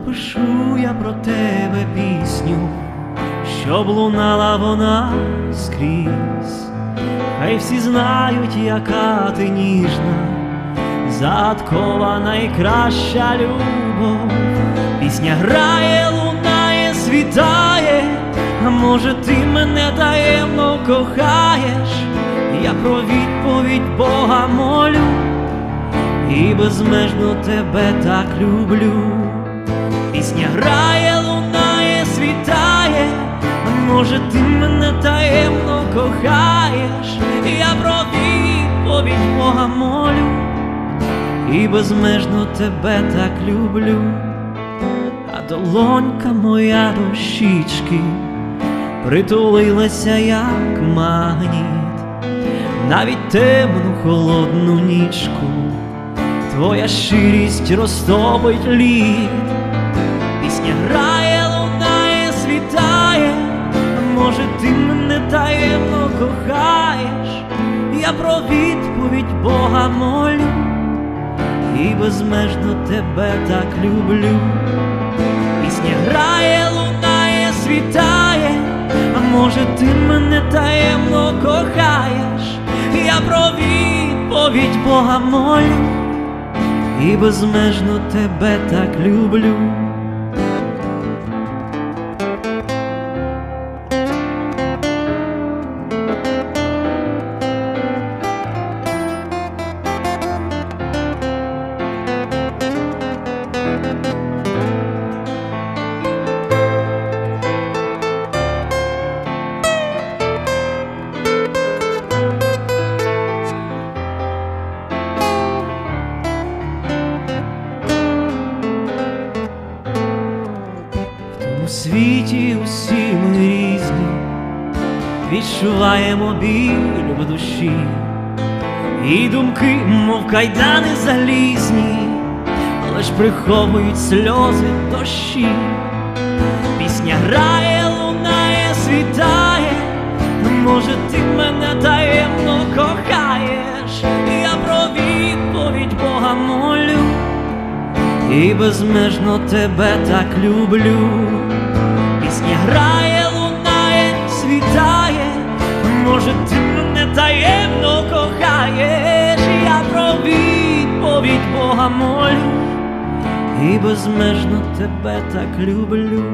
Напишу я про тебе пісню, щоб лунала вона скрізь, хай всі знають, яка ти ніжна, задкова найкраща любов, пісня грає, лунає, світає, а може ти мене таємно кохаєш, я про відповідь Бога молю і безмежно тебе так люблю. Грає, лунає, світає, може ти мене таємно кохаєш, я про відповідь Бога молю, і безмежно тебе так люблю, а долонька моя до притулилася, як магніт, навіть темну холодну нічку твоя щирість розтопить лід, пісня грає, лунає, світає, може ти мене таємно кохаєш, я про відповідь Бога молю, і безмежно тебе так люблю. Пісня грає, лунає, світає, може ти мене таємно кохаєш, я про відповідь Бога молю. І безмежно тебе так люблю. Світі усі ми різні, відчуваємо біль в душі, і думки, мов кайдани залізні, ж приховують сльози дощі. Пісня грає, лунає, світає, може ти мене таємно кохаєш, і безмежно тебе так люблю. Пісня грає, лунає, світає, може ти мене таємно кохаєш, я про відповідь Бога молю, і безмежно тебе так люблю.